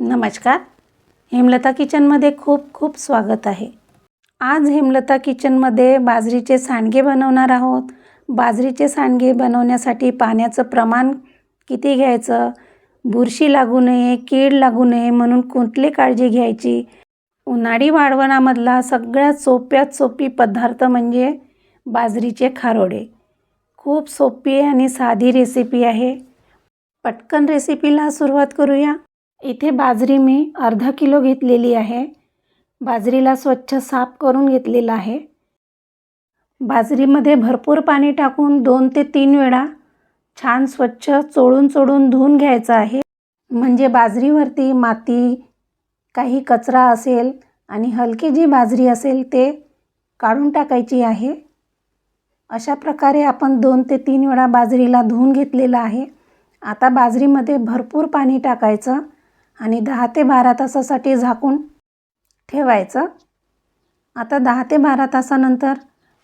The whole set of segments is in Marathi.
नमस्कार. हेमलता किचनमध्ये खूप खूप स्वागत आहे. आज हेमलता किचनमध्ये बाजरीचे सांडगे बनवणार आहोत. बाजरीचे सांडगे बनवण्यासाठी पाण्याचं प्रमाण किती घ्यायचं? बुरशी लागू नये कीड लागू नये म्हणून कुठली काळजी घ्यायची? उन्हाळी वाळवणामधला सगळ्यात सोप्यात सोपी पदार्थ म्हणजे बाजरीचे खारोडे. खूप सोपी आणि साधी रेसिपी आहे. पटकन रेसिपीला सुरुवात करूया. इथे बाजरी मी अर्धा किलो घेतलेली आहे. बाजरीला स्वच्छ साफ करून घेतलेलं आहे. बाजरीमध्ये भरपूर पाणी टाकून दोन ते तीन वेळा छान स्वच्छ चोळून चोळून धुवून घ्यायचं आहे. म्हणजे बाजरीवरती माती काही कचरा असेल आणि हलकी जी बाजरी असेल ते काढून टाकायची आहे. अशा प्रकारे आपण दोन ते तीन वेळा बाजरीला धुवून घेतलेलं आहे. आता बाजरीमध्ये भरपूर पाणी टाकायचं. आणि दहा ते बारा तासासाठी झाकून ठेवायचं. आता दहा ते बारा तासानंतर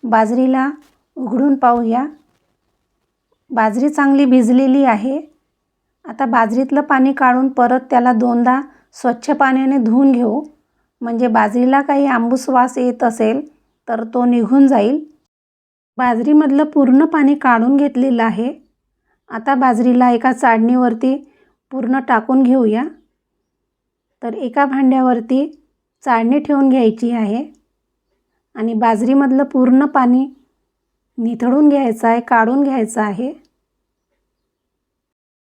बाजरीला उघडून पाहूया. बाजरी चांगली भिजलेली आहे. आता बाजरीतलं पाणी काढून परत त्याला दोनदा स्वच्छ पाण्याने धुवून घेऊ. म्हणजे बाजरीला काही आंबूस वास येत असेल तर तो निघून जाईल. बाजरीमधलं पूर्ण पाणी काढून घेतलेलं आहे. आता बाजरीला एका चाळणीवरती पूर्ण टाकून घेऊया. तर एका भांड्यावरती चाळणी ठेवून घ्यायची आहे आणि बाजरीमधलं पूर्ण पाणी निथळून घ्यायचं आहे काढून घ्यायचं आहे.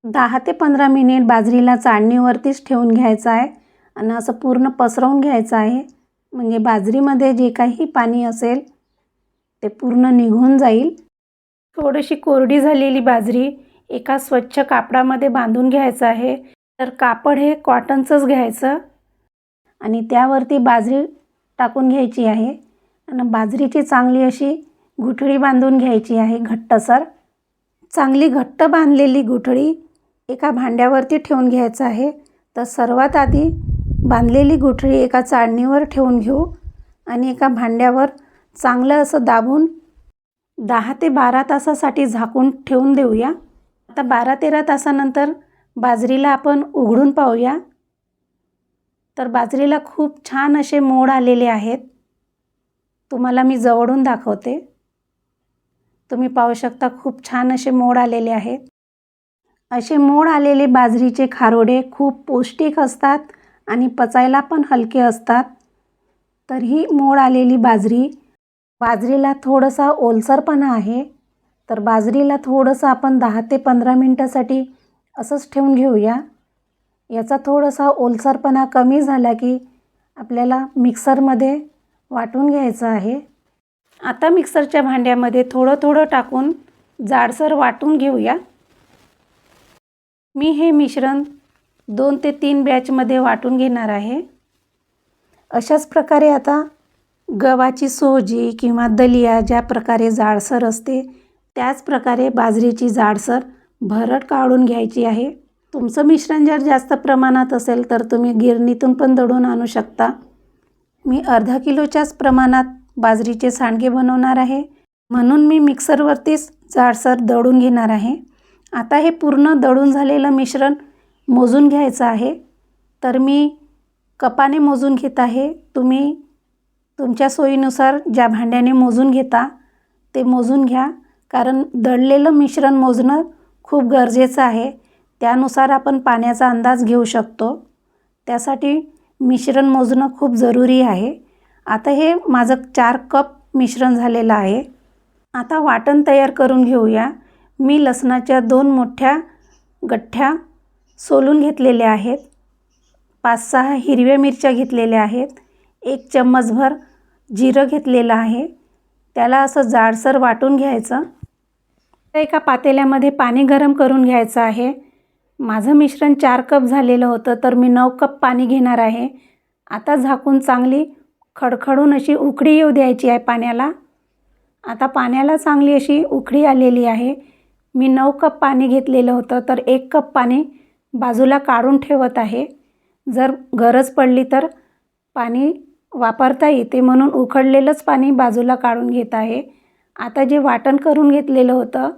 दहा ते पंधरा मिनिट बाजरीला चाळणीवरतीच ठेवून घ्यायचं आहे आणि असं पूर्ण पसरवून घ्यायचं आहे. म्हणजे बाजरीमध्ये जे काही पाणी असेल ते पूर्ण निघून जाईल. थोडीशी कोरडी झालेली बाजरी एका स्वच्छ कापडामध्ये बांधून घ्यायचं आहे. तर कापड हे कॉटनचंच घ्यायचं. आणि त्यावरती बाजरी टाकून घ्यायची आहे. आणि बाजरीची चांगली अशी गुठळी बांधून घ्यायची आहे घट्टसर. चांगली घट्ट बांधलेली गुठळी एका भांड्यावरती ठेवून घ्यायचं आहे. तर सर्वात आधी बांधलेली गुठळी एका चाळणीवर ठेवून घेऊ. आणि एका भांड्यावर चांगलं असं दाबून दहा ते बारा तासासाठी झाकून ठेवून देऊया. आता बारा तेरा तासानंतर बाजरीला आपण उघडून पाहूया. तर बाजरीला खूप छान असे मोड आलेले आहेत. तुम्हाला मी जवळून दाखवते. तुम्ही पाहू शकता खूप छान असे मोड आलेले आहेत. असे मोड आलेले बाजरीचे खारोडे खूप पौष्टिक असतात आणि पचायला पण हलके असतात. तर ही मोड आलेली बाजरी बाजरीला थोडंसा ओलसरपणा आहे. तर बाजरीला थोडंसं आपण दहा ते पंधरा मिनटासाठी असंच ठेवून घेऊया. याचा थोडासा ओलसरपणा कमी झाला की आपल्याला मिक्सरमध्ये वाटून घ्यायचं आहे. आता मिक्सरच्या भांड्यामध्ये थोडं थोडं टाकून जाडसर वाटून घेऊया. मी हे मिश्रण दोन ते तीन बॅचमध्ये वाटून घेणार आहे. अशाच प्रकारे आता गव्हाची सोजी किंवा दलिया ज्या प्रकारे जाडसर असते त्याच प्रकारे बाजरीची जाडसर भरड काढून घ्यायची आहे. तुमचं मिश्रण जर जास्त प्रमाणात असेल तर तुम्ही गिरणीतून पण दळून आणू शकता. मी अर्धा किलोच्याच प्रमाणात बाजरीचे सांडगे बनवणार आहे. म्हणून मी मिक्सरवरतीच जाडसर दळून घेणार आहे. आता हे पूर्ण दळून झालेलं मिश्रण मोजून घ्यायचं आहे. तर मी कपाने मोजून घेत आहे. तुम्ही तुमच्या सोयीनुसार ज्या भांड्याने मोजून घेता ते मोजून घ्या. कारण दळलेलं मिश्रण मोजणं खूप गरजेचं आहे. त्यानुसार आपण पाण्याचा अंदाज घेऊ शकतो. त्यासाठी मिश्रण मोजणं खूप जरुरी आहे. आता हे माझं चार कप मिश्रण झालेलं आहे. आता वाटण तयार करून घेऊया. मी लसणाच्या दोन मोठ्या गठ्ठ्या सोलून घेतलेल्या आहेत. पाच सहा हिरव्या मिरच्या घेतलेल्या आहेत. एक चम्मचभर जिरं घेतलेलं आहे. त्याला असं जाडसर वाटून घ्यायचं. एका पातेल्यामध्ये पाणी गरम करून घ्यायचं आहे. माझं मिश्रण चार कप झालेलं होतं तर मी नऊ कप पाणी घेणार आहे. आता झाकून चांगली खडखडून अशी उकडी येऊ द्यायची आहे पाण्याला. आता पाण्याला चांगली अशी उकडी आलेली आहे. मी नऊ कप पाणी घेतलेलं होतं तर एक कप पाणी बाजूला काढून ठेवत आहे. जर गरज पडली तर पाणी वापरता येते म्हणून उकडलेलंच पाणी बाजूला काढून घेत आहे. आता जे वाटण करून घेतलेलं होतं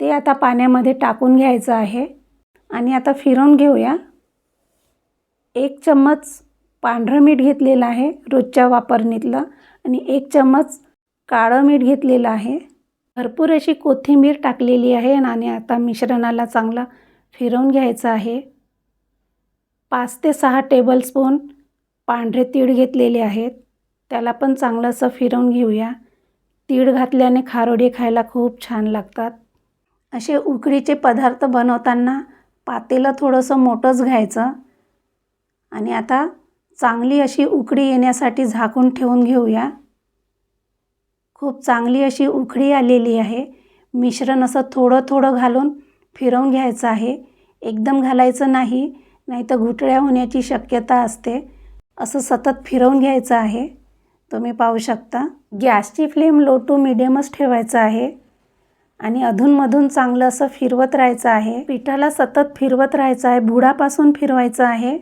ते आता पाण्यामध्ये टाकून घ्यायचं आहे. आणि आता फिरवून घेऊया. एक चम्मच पांढरं मीठ घेतलेलं आहे रोजच्या वापरणीतलं. आणि एक चम्मच काळं मीठ घेतलेलं आहे. भरपूर अशी कोथिंबीर टाकलेली आहे आणि आता मिश्रणाला चांगलं फिरवून घ्यायचं आहे. पाच ते सहा टेबलस्पून पांढरे तीळ घेतलेले आहेत. त्याला पण चांगलं असं फिरवून घेऊया. तीळ घातल्याने खारोडे खायला खूप छान लागतात. असे उकडीचे पदार्थ बनवताना पातेलं थोडंसं मोठंच घ्यायचं. आणि आता चांगली अशी उकडी येण्यासाठी झाकून ठेवून घेऊया. खूप चांगली अशी उकडी आलेली आहे. मिश्रण असं थोडं थोडं घालून फिरवून घ्यायचं आहे. एकदम घालायचं नाही नाही तर घुटळ्या होण्याची शक्यता असते. असं सतत फिरवून घ्यायचं आहे. तुम्ही पाहू शकता. गॅसची फ्लेम लो टू मिडियमच ठेवायचं आहे. आणि अधूनमधून चांगलं असं फिरवत राहायचं आहे. पिठाला सतत फिरवत राहायचं आहे. बुडापासून फिरवायचं आहे.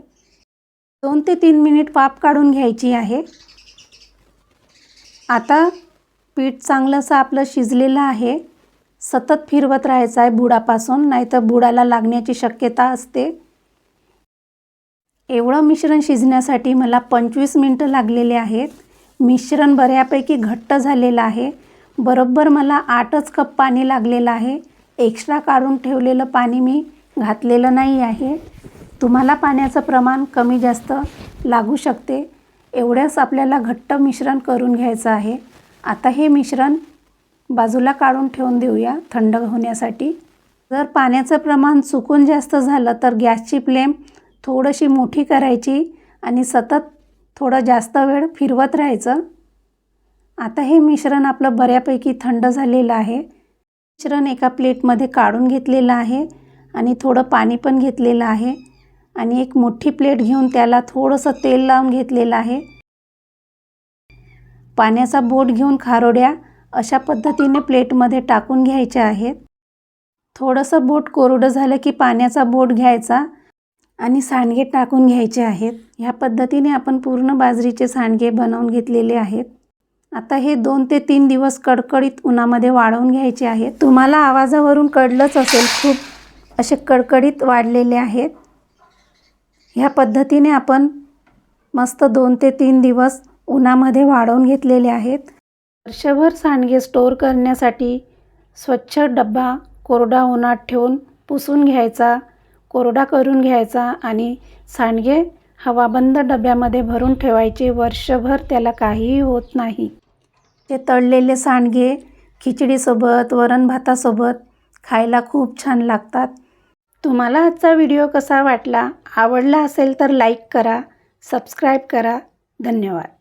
दोन ते तीन मिनिट वाफ काढून घ्यायची आहे. आता पीठ चांगलं असं आपलं शिजलेलं आहे. सतत फिरवत राहायचं आहे बुडापासून नाहीतर बुडाला लागण्याची शक्यता असते. एवढं मिश्रण शिजण्यासाठी मला पंचवीस मिनटं लागलेले आहेत. मिश्रण बऱ्यापैकी घट्ट झालेलं आहे. बरोबर मला आठच कप पाणी लागलेलं आहे. एक्स्ट्रा काढून ठेवलेलं पाणी मी घातलेलं नाही आहे. तुम्हाला पाण्याचं प्रमाण कमी जास्त लागू शकते. एवढ्याच आपल्याला घट्ट मिश्रण करून घ्यायचं आहे. आता हे मिश्रण बाजूला काढून ठेवून देऊया थंड होण्यासाठी. जर पाण्याचं प्रमाण चुकून जास्त झालं तर गॅसची फ्लेम थोडीशी मोठी करायची आणि सतत थोडं जास्त वेळ फिरवत राहायचं. आता हे मिश्रण आपलं बऱ्यापैकी थंड झालेलं आहे. मिश्रण एका प्लेटमध्ये काढून घेतलेलं आहे आणि थोडं पाणी पण घेतलेलं आहे आणि एक मोठी प्लेट घेऊन त्याला थोडंसं तेल लावून घेतलेलं आहे. पाण्याचा बोट घेऊन खारोड्या अशा पद्धतीने प्लेटमध्ये टाकून घ्यायच्या आहेत. थोडंसं बोट कोरडं झालं की पाण्याचा बोट घ्यायचा आणि सांडगे टाकून घ्यायचे आहेत. ह्या पद्धतीने आपण पूर्ण बाजरीचे सांडगे बनवून घेतलेले आहेत. आता हे दोन ते तीन दिवस कडकडीत उन्हामध्ये वाळवून घ्यायचे आहेत. तुम्हाला आवाजावरून कळलंच असेल खूप असे कडकडीत वाढलेले आहेत. ह्या पद्धतीने आपण मस्त दोन ते तीन दिवस उन्हामध्ये वाढवून घेतलेले आहेत. वर्षभर सांडगे स्टोअर करण्यासाठी स्वच्छ डब्बा कोरडा उन्हात ठेवून पुसून घ्यायचा कोरडा करून घ्यायचा आणि सांडगे हवाबंद डब्यामध्ये भरून ठेवायचे. वर्षभर त्याला काहीही होत नाही. ते तळलेले सांडगे खिचडीसोबत वरण भातासोबत खायला खूप छान लागतात. तुम्हाला आजचा व्हिडिओ कसा वाटला? आवडला असेल तर लाईक करा सबस्क्राईब करा. धन्यवाद.